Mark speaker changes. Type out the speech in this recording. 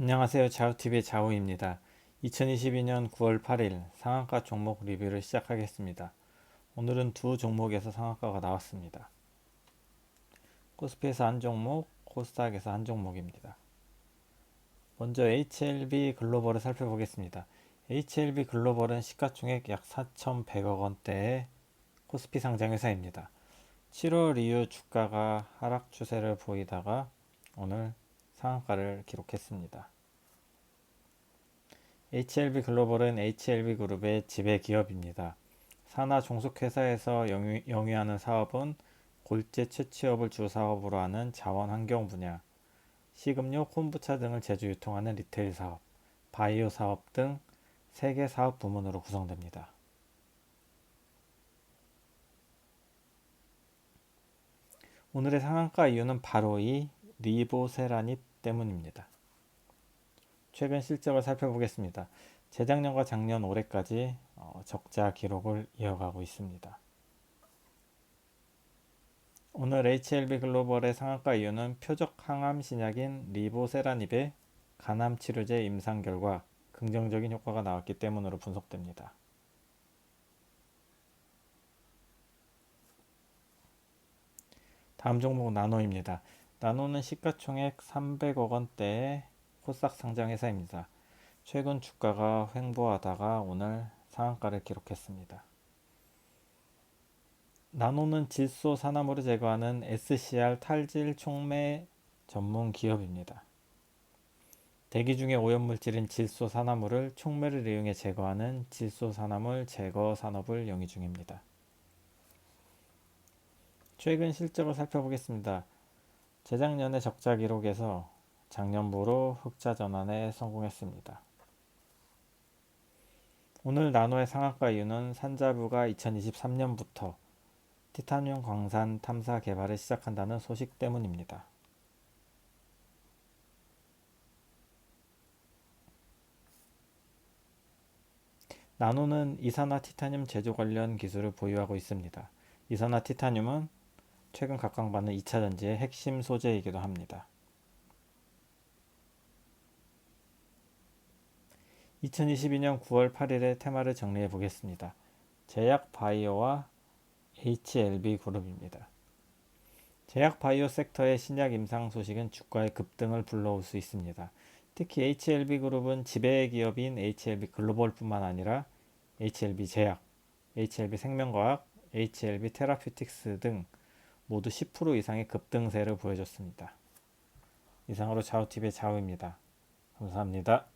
Speaker 1: 안녕하세요. 자우TV의 자우입니다. 2022년 9월 8일 상한가 종목 리뷰를 시작하겠습니다. 오늘은 두 종목에서 상한가가 나왔습니다. 코스피에서 한 종목, 코스닥에서 한 종목입니다. 먼저 HLB 글로벌을 살펴보겠습니다. HLB 글로벌은 시가총액 약 4,100억 원대의 코스피 상장 회사입니다. 7월 이후 주가가 하락 추세를 보이다가 오늘 상한가를 기록했습니다. HLB 글로벌은 HLB 그룹의 지배 기업입니다. 산하 종속회사에서 영위, 영위하는 사업은 골재 채취업을 주 사업으로 하는 자원 환경 분야, 식음료, 콤부차 등을 제조 유통하는 리테일 사업, 바이오 사업 등 3개 사업 부문으로 구성됩니다. 오늘의 상한가 이유는 바로 이 리보세라닛 때문입니다. 최근 실적을 살펴보겠습니다. 재작년과 작년 올해까지 어, 적자 기록을 이어가고 있습니다. 오늘 HLB 글로벌의 상한가 이유는 표적 항암 신약인 리보세라닙의 간암 치료제 임상 결과 긍정적인 효과가 나왔기 때문으로 분석됩니다. 다음 종목 나노입니다. 나노는 시가총액 300억 원대의 코스닥 상장 회사입니다. 최근 주가가 횡보하다가 오늘 상한가를 기록했습니다. 나노는 질소 산화물을 제거하는 SCR 탈질 촉매 전문 기업입니다. 대기 중의 오염물질인 질소 산화물을 촉매를 이용해 제거하는 질소 산화물 제거 산업을 영위 중입니다. 최근 실적을 살펴보겠습니다. 재작년의 적자 기록에서 작년부로 흑자 전환에 성공했습니다. 오늘 나노의 상한가 이유는 산자부가 2023년부터 티타늄 광산 탐사 개발을 시작한다는 소식 때문입니다. 나노는 이산화 티타늄 제조 관련 기술을 보유하고 있습니다. 이산화 티타늄은 최근 각광받는 2차 전지의 핵심 소재이기도 합니다. 2022년 9월 8일의 테마를 정리해 보겠습니다. 제약 바이오와 HLB 그룹입니다. 제약 바이오 섹터의 신약 임상 소식은 주가의 급등을 불러올 수 있습니다. 특히 HLB 그룹은 지배 기업인 HLB 글로벌뿐만 아니라 HLB 제약, HLB 생명과학, HLB 테라퓨틱스 등 모두 10% 이상의 급등세를 보여줬습니다. 이상으로 자우TV의 자우입니다. 감사합니다.